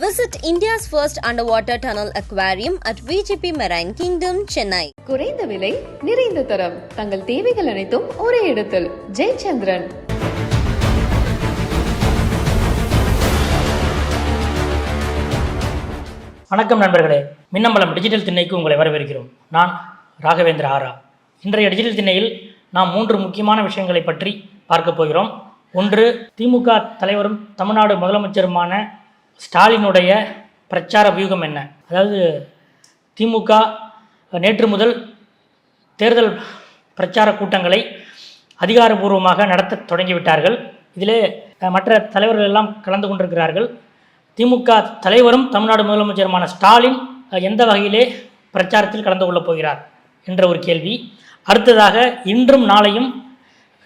Visit India's first underwater tunnel aquarium at VGP Marine Kingdom, Chennai. குறைந்த விலை நிறைந்த தரம். தங்கள் தேவைகள் அனைத்தும் ஒரே இடத்தில். ஜெயச்சந்திரன். வணக்கம் நண்பர்களே. மின்னம்பலம் டிஜிட்டல் திண்ணைக்கு உங்களை வரவேற்கிறோம். நான் ராகவேந்திர ஆரா. இன்றைய டிஜிட்டல் திண்ணையில் நாம் மூன்று முக்கியமான விஷயங்களை பற்றி பார்க்க போகிறோம். ஒன்று திமுக தலைவரும் தமிழ்நாடு முதலமைச்சருமான ஸ்டாலினுடைய பிரச்சார வியூகம் என்ன? அதாவது திமுக நேற்று முதல் தேர்தல் பிரச்சார கூட்டங்களை அதிகாரபூர்வமாக நடத்த தொடங்கிவிட்டார்கள் இதிலே மற்ற தலைவர்கள் எல்லாம் கலந்து கொண்டிருக்கிறார்கள். திமுக தலைவரும் தமிழ்நாடு முதலமைச்சருமான ஸ்டாலின் எந்த வகையிலே பிரச்சாரத்தில் கலந்து கொள்ளப் போகிறார் என்ற ஒரு கேள்வி. அடுத்ததாக இன்றும் நாளையும்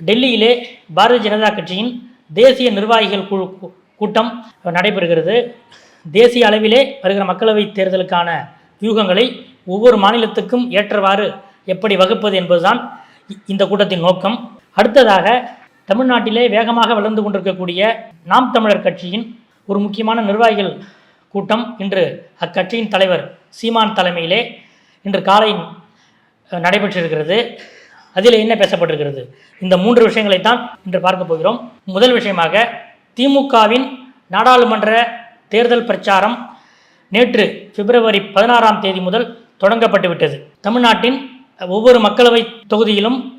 டெல்லியிலே பாரதிய ஜனதா கட்சியின் தேசிய நிர்வாகிகள் குழு கூட்டம் நடைபெறுகிறது. தேசிய அளவிலே வருகிற மக்களவைத் தேர்தலுக்கான வியூகங்களை ஒவ்வொரு மாநிலத்துக்கும் ஏற்றவாறு எப்படி வகுப்பது என்பதுதான் இந்த கூட்டத்தின் நோக்கம். அடுத்ததாக தமிழ்நாட்டிலே வேகமாக வளர்ந்து கொண்டிருக்கக்கூடிய நாம் தமிழர் கட்சியின் ஒரு முக்கியமான நிர்வாகிகள் கூட்டம் இன்று அக்கட்சியின் தலைவர் சீமான் தலைமையிலே இன்று காலை நடைபெற்றிருக்கிறது. அதில் என்ன பேசப்பட்டிருக்கிறது? இந்த மூன்று விஷயங்களை தான் இன்று பார்க்க போகிறோம். முதல் விஷயமாக திமுகவின் நாடாளுமன்ற தேர்தல் பிரச்சாரம் நேற்று பிப்ரவரி பதினாறாம் தேதி முதல் தொடங்கப்பட்டுவிட்டது தமிழ்நாட்டின் ஒவ்வொரு மக்களவை தொகுதியிலும்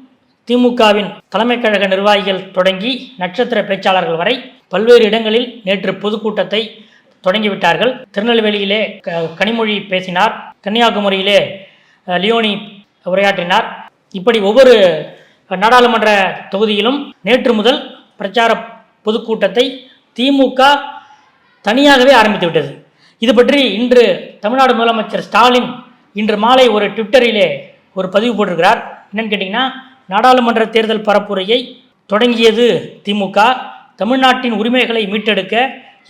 திமுகவின் தலைமைக் கழக நிர்வாகிகள் தொடங்கி நட்சத்திர பேச்சாளர்கள் வரை பல்வேறு இடங்களில் நேற்று பொதுக்கூட்டத்தை தொடங்கிவிட்டார்கள் திருநெல்வேலியிலே க- கனிமொழி பேசினார். கன்னியாகுமரியிலே லியோனி உரையாற்றினார். இப்படி ஒவ்வொரு நாடாளுமன்ற தொகுதியிலும் நேற்று முதல் பிரச்சார பொதுக்கூட்டத்தை திமுக தனியாகவே ஆரம்பித்து விட்டது. இது பற்றி இன்று தமிழ்நாடு முதலமைச்சர் ஸ்டாலின் இன்று மாலை ஒரு ட்விட்டரிலே ஒரு பதிவு போட்டிருக்கிறார். என்னன்னு கேட்டிங்கன்னா நாடாளுமன்ற தேர்தல் பரப்புரையை தொடங்கியது திமுக. தமிழ்நாட்டின் உரிமைகளை மீட்டெடுக்க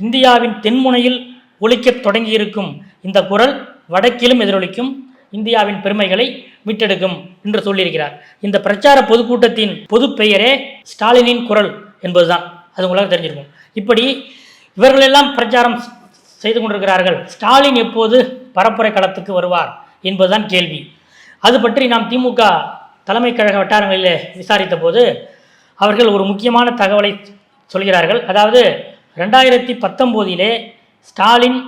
இந்தியாவின் தென்முனையில் ஒலிக்கத் தொடங்கியிருக்கும் இந்த குரல் வடக்கிலும் எதிரொலிக்கும் இந்தியாவின் பெருமைகளை மீட்டெடுக்கும் என்று சொல்லியிருக்கிறார். இந்த பிரச்சார பொதுக்கூட்டத்தின் பொது பெயரே ஸ்டாலினின் குரல் என்பதுதான். அது உங்களுக்கு தெரிஞ்சிருக்கும். இப்படி இவர்களெல்லாம் பிரச்சாரம் செய்து கொண்டிருக்கிறார்கள். ஸ்டாலின் எப்போது பரப்புரை களத்துக்கு வருவார் என்பதுதான் கேள்வி. அது பற்றி நாம் திமுக தலைமை கழக வட்டாரங்களில் விசாரித்த போது அவர்கள் ஒரு முக்கியமான தகவலை சொல்கிறார்கள். அதாவது ரெண்டாயிரத்தி பத்தொம்போதிலே ஸ்டாலின்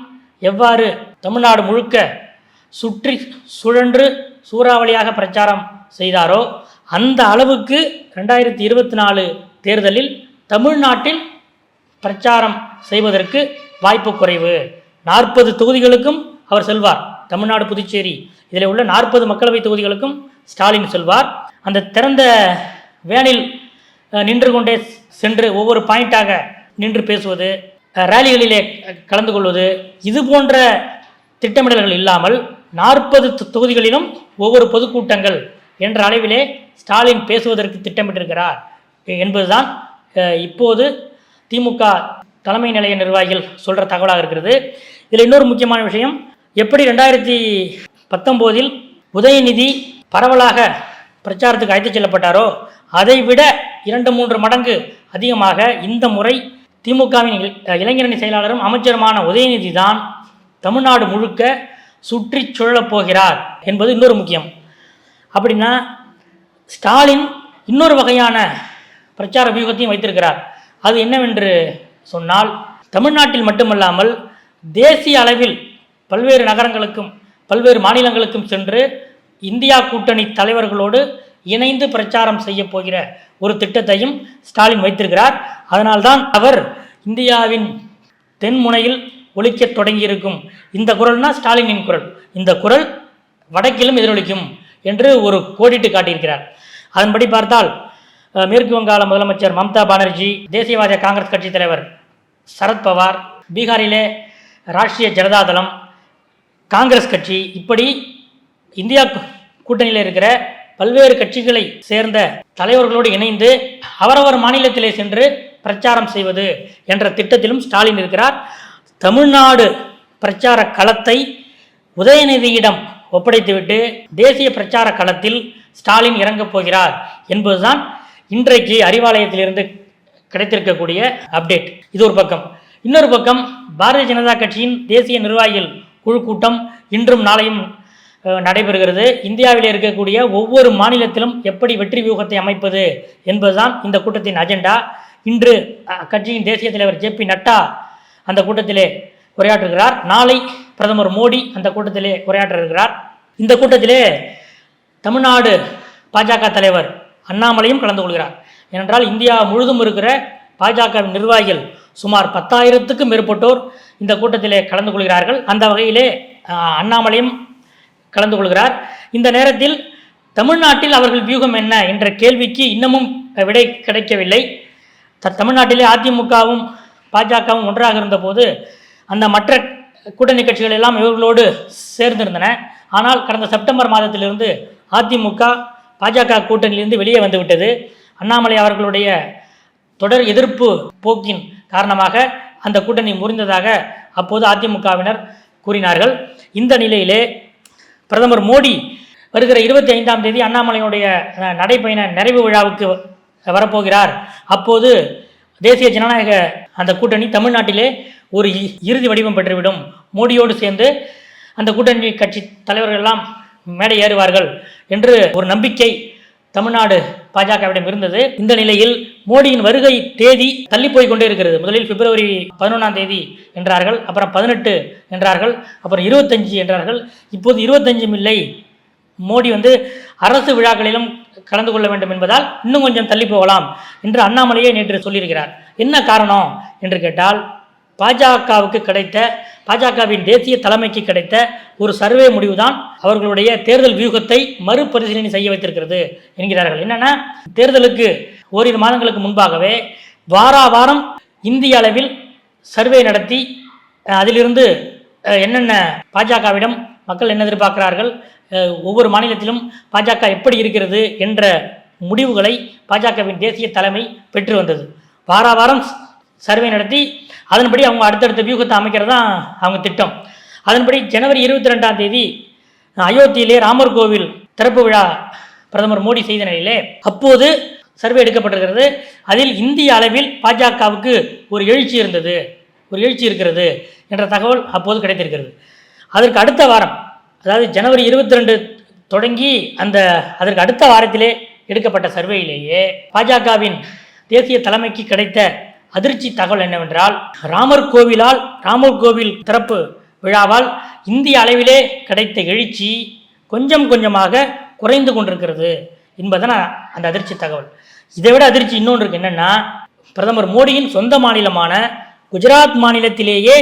எவ்வாறு தமிழ்நாடு முழுக்க சுற்றி சுழன்று சூறாவளியாக பிரச்சாரம் செய்தாரோ அந்த அளவுக்கு ரெண்டாயிரத்தி இருபத்தி நாலு தேர்தலில் தமிழ்நாட்டில் பிரச்சாரம் செய்வதற்கு வாய்ப்பு குறைவு. நாற்பது தொகுதிகளுக்கும் அவர் செல்வார். தமிழ்நாடு புதுச்சேரி. இதில் உள்ள நாற்பது மக்களவை தொகுதிகளுக்கும் ஸ்டாலின் செல்வார். அந்த திறந்த வேனில் நின்று கொண்டே சென்று ஒவ்வொரு பாயிண்டாக நின்று பேசுவது ரேலிகளிலே கலந்து கொள்வது இது போன்ற திட்டமிடல்கள் இல்லாமல் நாற்பது தொகுதிகளிலும் ஒவ்வொரு பொதுக்கூட்டங்கள் என்ற அளவிலே ஸ்டாலின் பேசுவதற்கு திட்டமிட்டிருக்கிறார் என்பதுதான் இப்போது திமுக தலைமை நிலைய நிர்வாகிகள் சொல்கிற தகவலாக இருக்கிறது. இதில் இன்னொரு முக்கியமான விஷயம் எப்படி ரெண்டாயிரத்தி பத்தொம்போதில் உதயநிதி பரவலாக பிரச்சாரத்துக்கு அழைத்துச் செல்லப்பட்டாரோ அதை விட இரண்டு மூன்று மடங்கு அதிகமாக இந்த முறை திமுகவின் இளைஞரணி செயலாளரும் அமைச்சருமான உதயநிதி தான் தமிழ்நாடு முழுக்க சுற்றி சுழலப் போகிறார் என்பது இன்னொரு முக்கியம். அப்படின்னா ஸ்டாலின் இன்னொரு வகையான பிரச்சார வியூகத்தையும் வைத்திருக்கிறார். அது என்னவென்று சொன்னால் தமிழ்நாட்டில் மட்டுமல்லாமல் தேசிய அளவில் பல்வேறு நகரங்களுக்கும் பல்வேறு மாநிலங்களுக்கும் சென்று இந்தியா கூட்டணி தலைவர்களோடு இணைந்து பிரச்சாரம் செய்ய போகிற ஒரு திட்டத்தையும் ஸ்டாலின் வைத்திருக்கிறார். அதனால்தான் அவர் இந்தியாவின் தென்முனையில் ஒழிக்க தொடங்கியிருக்கும் இந்த குரல்னா ஸ்டாலினின் குரல். இந்த குரல் வடக்கிலும் எதிரொலிக்கும் என்று ஒரு கோடிட்டு காட்டியிருக்கிறார். அதன்படி பார்த்தால் மேற்கு வங்காள முதலமைச்சர் மம்தா பானர்ஜி தேசியவாத காங்கிரஸ் கட்சி தலைவர் சரத்பவார் பீகாரிலே ராஷ்டிரிய ஜனதாதளம் காங்கிரஸ் கட்சி. இப்படி இந்தியா கூட்டணியில் இருக்கிற பல்வேறு கட்சிகளை சேர்ந்த தலைவர்களோடு இணைந்து அவரவர் மாநிலத்திலே சென்று பிரச்சாரம் செய்வது என்ற திட்டத்திலும் ஸ்டாலின் இருக்கிறார். தமிழ்நாடு பிரச்சார களத்தை உதயநிதியிடம் ஒப்படைத்துவிட்டு தேசிய பிரச்சார களத்தில் ஸ்டாலின் இறங்கப் போகிறார் என்பதுதான் இன்றைக்கு அறிவாலயத்திலிருந்து கிடைத்திருக்கக்கூடிய அப்டேட் இது ஒரு பக்கம். இன்னொரு பக்கம் பாரதிய ஜனதா கட்சியின் தேசிய நிர்வாகிகள் குழு கூட்டம் இன்றும் நாளையும் நடைபெறுகிறது. இந்தியாவில் இருக்கக்கூடிய ஒவ்வொரு மாநிலத்திலும் எப்படி வெற்றி வியூகத்தை அமைப்பது என்பதுதான் இந்த கூட்டத்தின் அஜெண்டா இன்று கட்சியின் தேசிய தலைவர் ஜே பி நட்டா அந்த கூட்டத்திலே உரையாற்றுகிறார். நாளை பிரதமர் மோடி அந்த கூட்டத்திலே உரையாற்ற இருக்கிறார் இந்த கூட்டத்திலே தமிழ்நாடு பாஜக தலைவர் அண்ணாமலையும் கலந்து கொள்கிறார். ஏனென்றால் இந்தியா முழுதும் இருக்கிற பாஜகவின் நிர்வாகிகள் சுமார் பத்தாயிரத்துக்கும் மேற்பட்டோர் இந்த கூட்டத்திலே கலந்து கொள்கிறார்கள். அந்த வகையிலே அண்ணாமலையும் கலந்து கொள்கிறார். இந்த நேரத்தில் தமிழ்நாட்டில் அவர்கள் வியூகம் என்ன என்ற கேள்விக்கு இன்னமும் விடை கிடைக்கவில்லை. த தமிழ்நாட்டிலே அதிமுகவும் பாஜகவும் ஒன்றாக இருந்தபோது அந்த மற்ற கூட்டணி கட்சிகள் எல்லாம் இவர்களோடு சேர்ந்திருந்தன. ஆனால் கடந்த செப்டம்பர் மாதத்திலிருந்து அதிமுக பாஜக கூட்டணியிலிருந்து வெளியே வந்துவிட்டது. அண்ணாமலை அவர்களுடைய தொடர் எதிர்ப்பு போக்கின் காரணமாக அந்த கூட்டணி முறிந்ததாக அப்போது அதிமுகவினர் கூறினார்கள். இந்த நிலையிலே பிரதமர் மோடி வருகிற இருபத்தி ஐந்தாம் தேதி அண்ணாமலையுடைய நடைப்பயண நிறைவு விழாவுக்கு வரப்போகிறார். அப்போது தேசிய ஜனநாயக அந்த கூட்டணி தமிழ்நாட்டிலே ஒரு இ- இறுதி வடிவம் பெற்றுவிடும். மோடியோடு சேர்ந்து அந்த கூட்டணி கட்சி தலைவர்கள் எல்லாம் மேடை ஏறுவார்கள் என்று ஒரு நம்பிக்கை தமிழ்நாடு பாஜகவிடம் இருந்தது. இந்த நிலையில் மோடியின் வருகை தேதி தள்ளி போய் கொண்டே இருக்கிறது முதலில் பிப்ரவரி பதினொன்றாம் தேதி என்றார்கள் அப்புறம் பதினெட்டு என்றார்கள் அப்புறம் இருபத்தஞ்சு என்றார்கள். இப்போது இருபத்தஞ்சும் இல்லை. மோடி வந்து அரசு விழாக்களிலும் கலந்து கொள்ள வேண்டும் என்பதால் இன்னும் கொஞ்சம் தள்ளி போகலாம் என்று அண்ணாமலையே நேற்று சொல்லியிருக்கிறார். என்ன காரணம் என்று கேட்டால் பாஜகவுக்கு கிடைத்த பாஜகவின் தேசிய தலைமைக்கு கிடைத்த ஒரு சர்வே முடிவுதான் அவர்களுடைய தேர்தல் வியூகத்தை மறுபரிசீலனை செய்ய வைத்திருக்கிறது என்கிறார்கள். என்னென்ன தேர்தலுக்கு ஓரிரு மாதங்களுக்கு முன்பாகவே வாரா வாரம் இந்திய அளவில் சர்வே நடத்தி அதிலிருந்து என்னென்ன பாஜகவிடம் மக்கள் என்ன எதிர்பார்க்கிறார்கள் ஒவ்வொரு மாநிலத்திலும் பாஜக எப்படி இருக்கிறது என்ற முடிவுகளை பாஜகவின் தேசிய தலைமை பெற்று வந்தது. வார வாரம் சர்வே நடத்தி அதன்படி அவங்க அடுத்தடுத்த வியூகத்தை அமைக்கிறது தான் அவங்க திட்டம். அதன்படி ஜனவரி இருபத்தி ரெண்டாம் தேதி அயோத்தியிலே ராமர் கோவில் திறப்பு விழா பிரதமர் மோடி செய்த நிலையிலே அப்போது சர்வே எடுக்கப்பட்டிருக்கிறது. அதில் இந்திய அளவில் பாஜகவுக்கு ஒரு எழுச்சி இருந்தது. ஒரு எழுச்சி இருக்கிறது என்ற தகவல் அப்போது கிடைத்திருக்கிறது. அதற்கு அடுத்த வாரம் அதாவது ஜனவரி இருபத்தி ரெண்டு தொடங்கி அந்த அதற்கு அடுத்த வாரத்திலே எடுக்கப்பட்ட சர்வேயிலேயே பாஜகவின் தேசிய தலைமைக்கு கிடைத்த அதிர்ச்சி தகவல் என்னவென்றால் ராமர் கோவிலால் ராமர் கோவில் திறப்பு விழாவால் இந்திய அளவிலே கிடைத்த எழுச்சி கொஞ்சம் கொஞ்சமாக குறைந்து கொண்டிருக்கிறது என்பதான அந்த அதிர்ச்சி தகவல். இதை விட அதிர்ச்சி இன்னொன்று இருக்கு என்னென்னா பிரதமர் மோடியின் சொந்த மாநிலமான குஜராத் மாநிலத்திலேயே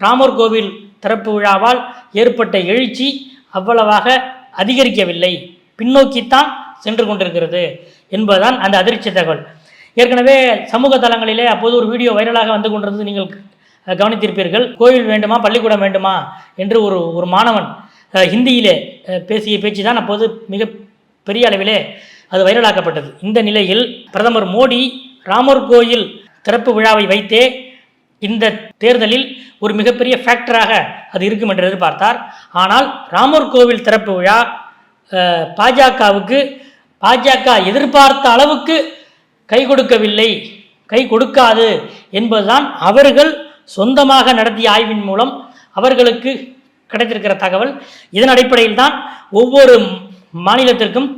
ராமர் கோவில் திறப்பு விழாவால் ஏற்பட்ட எழுச்சி அவ்வளவாக அதிகரிக்கவில்லை. பின்னோக்கித்தான் சென்று கொண்டிருக்கிறது என்பதுதான் அந்த அதிர்ச்சி தகவல். ஏற்கனவே சமூக தளங்களிலே அப்போது ஒரு வீடியோ வைரலாக வந்து கொண்டிருந்தது நீங்கள் கவனித்திருப்பீர்கள். கோயில் வேண்டுமா பள்ளிக்கூடம் வேண்டுமா என்று ஒரு ஒரு மாணவன் ஹிந்தியிலே பேசிய பேச்சு தான் அப்போது மிக பெரிய அளவிலே அது வைரலாக்கப்பட்டது. இந்த நிலையில் பிரதமர் மோடி ராமர் கோயில் திறப்பு விழாவை வைத்தே இந்த தேர்தலில் ஒரு மிகப்பெரிய ஃபேக்டராக அது இருக்கும் என்று எதிர்பார்த்தார். ஆனால் ராமர் கோவில் திறப்பு விழா பாஜகவுக்கு பாஜக எதிர்பார்த்த அளவுக்கு கை கொடுக்கவில்லை. கை கொடுக்காது என்பதுதான் அவர்கள் சொந்தமாக நடத்திய ஆய்வின் மூலம் அவர்களுக்கு கிடைத்திருக்கிற தகவல். இதன் அடிப்படையில் தான் ஒவ்வொரு மாநிலத்திற்கும்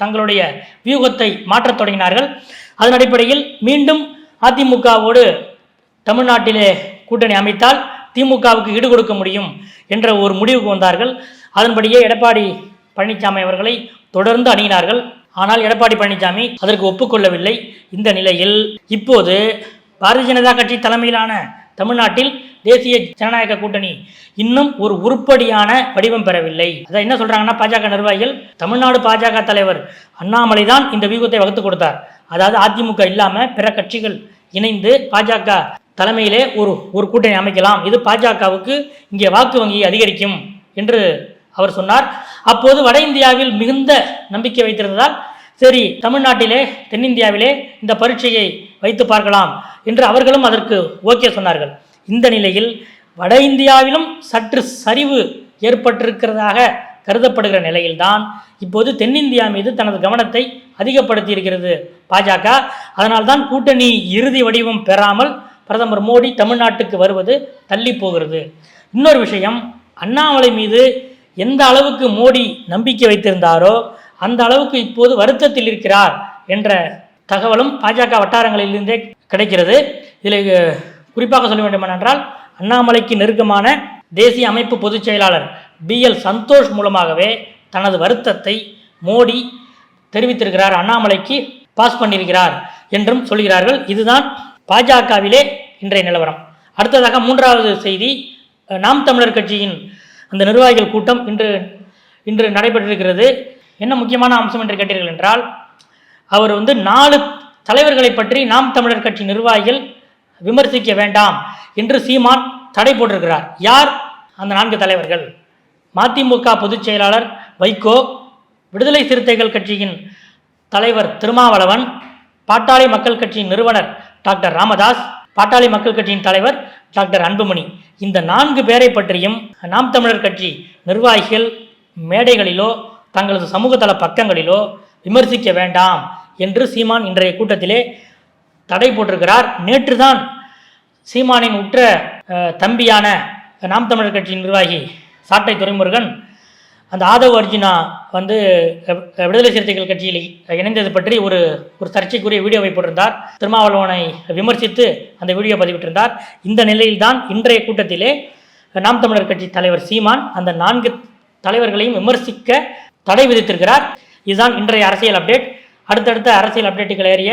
தங்களுடைய வியூகத்தை மாற்றத் தொடங்கினார்கள். அதன் அடிப்படையில் மீண்டும் அதிமுகவோடு தமிழ்நாட்டிலே கூட்டணி அமைத்தால் திமுகவுக்கு ஈடு கொடுக்க முடியும் என்ற ஒரு முடிவுக்கு வந்தார்கள். அதன்படியே எடப்பாடி பழனிசாமி அவர்களை தொடர்ந்து அணுகினார்கள். ஆனால் எடப்பாடி பழனிசாமி அதற்கு ஒப்புக்கொள்ளவில்லை. இந்த நிலையில் இப்போது பாரதிய ஜனதா கட்சி தலைமையிலான தமிழ்நாட்டில் தேசிய ஜனநாயக கூட்டணி இன்னும் ஒரு உருப்படியான வடிவம் பெறவில்லை. அதை என்ன சொல்றாங்கன்னா பாஜக நிர்வாகிகள்? தமிழ்நாடு பாஜக தலைவர் அண்ணாமலை தான் இந்த வியூகத்தை வகுத்து கொடுத்தார். அதாவது அதிமுக இல்லாம பிற கட்சிகள் இணைந்து பாஜக தலைமையிலே ஒரு ஒரு கூட்டணி அமைக்கலாம். இது பாஜகவுக்கு இங்கே வாக்கு வங்கியை அதிகரிக்கும் என்று அவர் சொன்னார். அப்போது வட இந்தியாவில் மிகுந்த நம்பிக்கை வைத்திருந்ததால் சரி தமிழ்நாட்டிலே தென்னிந்தியாவிலே இந்த பரீட்சையை வைத்து பார்க்கலாம் என்று அவர்களும் அதற்கு ஓகே சொன்னார்கள். இந்த நிலையில் வட இந்தியாவிலும் சற்று சரிவு ஏற்பட்டிருக்கிறதாக கருதப்படுகிற நிலையில்தான் இப்போது தென்னிந்தியா மீது தனது கவனத்தை அதிகப்படுத்தி இருக்கிறது பாஜக. அதனால்தான் கூட்டணி இறுதி வடிவம் பெறாமல் பிரதமர் மோடி தமிழ்நாட்டுக்கு வருவது தள்ளி போகிறது. இன்னொரு விஷயம் அண்ணாமலை மீது எந்த அளவுக்கு மோடி நம்பிக்கை வைத்திருந்தாரோ அந்த அளவுக்கு இப்போது வருத்தத்தில் இருக்கிறார் என்ற தகவலும் பாஜக வட்டாரங்களிலிருந்தே கிடைக்கிறது. இதில் குறிப்பாக சொல்ல வேண்டுமென்றால் அண்ணாமலைக்கு நெருக்கமான தேசிய அமைப்பு பொதுச் செயலாளர் பி எல் சந்தோஷ் மூலமாகவே தனது வருத்தத்தை மோடி தெரிவித்திருக்கிறார். அண்ணாமலைக்கு பாஸ் பண்ணியிருக்கிறார் என்றும் சொல்கிறார்கள். இதுதான் பாஜகவிலே இன்றைய நிலவரம். அடுத்ததாக மூன்றாவது செய்தி நாம் தமிழர் கட்சியின் அந்த நிர்வாகிகள் கூட்டம் இன்று இன்று நடைபெற்றிருக்கிறது. என்ன முக்கியமான அம்சம் என்று கேட்டீர்கள் என்றால் அவர் வந்து நாலு தலைவர்களை பற்றி நாம் தமிழர் கட்சி நிர்வாகிகள் விமர்சிக்க வேண்டாம் என்று சீமான் தடை போட்டிருக்கிறார். யார்? அந்த நான்கு தலைவர்கள். மதிமுக பொதுச் செயலாளர் வைகோ விடுதலை சிறுத்தைகள் கட்சியின் தலைவர் திருமாவளவன் பாட்டாளி மக்கள் கட்சியின் நிறுவனர் டாக்டர் ராமதாஸ் பாட்டாளி மக்கள் கட்சியின் தலைவர் டாக்டர் அன்புமணி. இந்த நான்கு பேரை பற்றியும் நாம் தமிழர் கட்சி நிர்வாகிகள் மேடைகளிலோ தங்களது சமூகதள பக்கங்களிலோ விமர்சிக்க வேண்டாம் என்று சீமான் இன்றைய கூட்டத்திலே தடை போட்டிருக்கிறார். நேற்றுதான் சீமானின் உற்ற தம்பியான நாம் தமிழர் கட்சியின் நிர்வாகி சாட்டை துரைமுருகன் அந்த ஆதவ் அர்ஜுனா வந்து விடுதலை சிறுத்தைகள் கட்சியில் இணைந்தது பற்றி ஒரு ஒரு சர்ச்சைக்குரிய வீடியோவை போட்டிருந்தார். திருமாவளவனை விமர்சித்து அந்த வீடியோ பதிவிட்டிருந்தார். இந்த நிலையில்தான் இன்றைய கூட்டத்திலே நாம் தமிழர் கட்சி தலைவர் சீமான் அந்த நான்கு தலைவர்களையும் விமர்சிக்க தடை விதித்திருக்கிறார். இதுதான் இன்றைய அரசியல் அப்டேட். அடுத்தடுத்த அரசியல் அப்டேட்டுகள் ஏறிய